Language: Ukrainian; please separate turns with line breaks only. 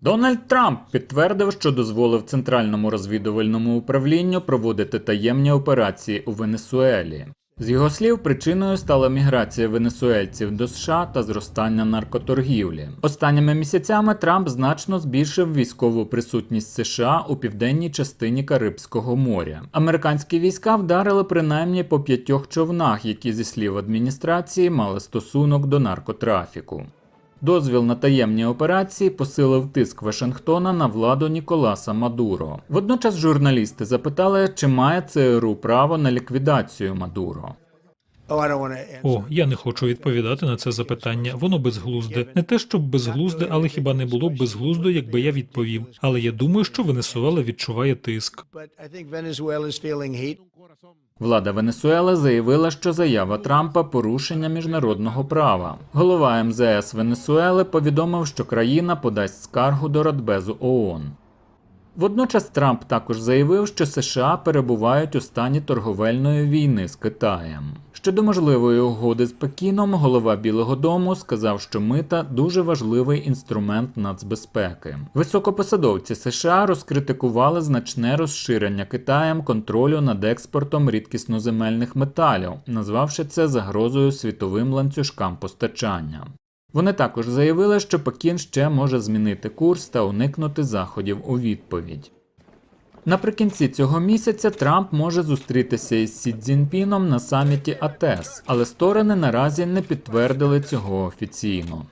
Дональд Трамп підтвердив, що дозволив центральному розвідувальному управлінню проводити таємні операції у Венесуелі. З його слів, причиною стала міграція венесуельців до США та зростання наркоторгівлі. Останніми місяцями Трамп значно збільшив військову присутність США у південній частині Карибського моря. Американські війська вдарили принаймні по п'ятьох човнах, які зі слів адміністрації мали стосунок до наркотрафіку. Дозвіл на таємні операції посилив тиск Вашингтона на владу Ніколаса Мадуро. Водночас журналісти запитали, чи має ЦРУ право на ліквідацію Мадуро.
О, я не хочу відповідати на це запитання. Воно безглузде. Не те, щоб безглузде, але хіба не було б безглуздо, якби я відповів. Але я думаю, що Венесуела відчуває тиск.
Влада Венесуели заявила, що заява Трампа порушення міжнародного права. Голова МЗС Венесуели повідомив, що країна подасть скаргу до Радбезу ООН. Водночас Трамп також заявив, що США перебувають у стані торговельної війни з Китаєм. Щодо можливої угоди з Пекіном, голова Білого Дому сказав, що мита дуже важливий інструмент нацбезпеки. Високопосадовці США розкритикували значне розширення Китаєм контролю над експортом рідкісноземельних металів, назвавши це загрозою світовим ланцюжкам постачання. Вони також заявили, що Пекін ще може змінити курс та уникнути заходів у відповідь. Наприкінці цього місяця Трамп може зустрітися із Сі Цзіньпіном на саміті АТЕС, але сторони наразі не підтвердили цього офіційно.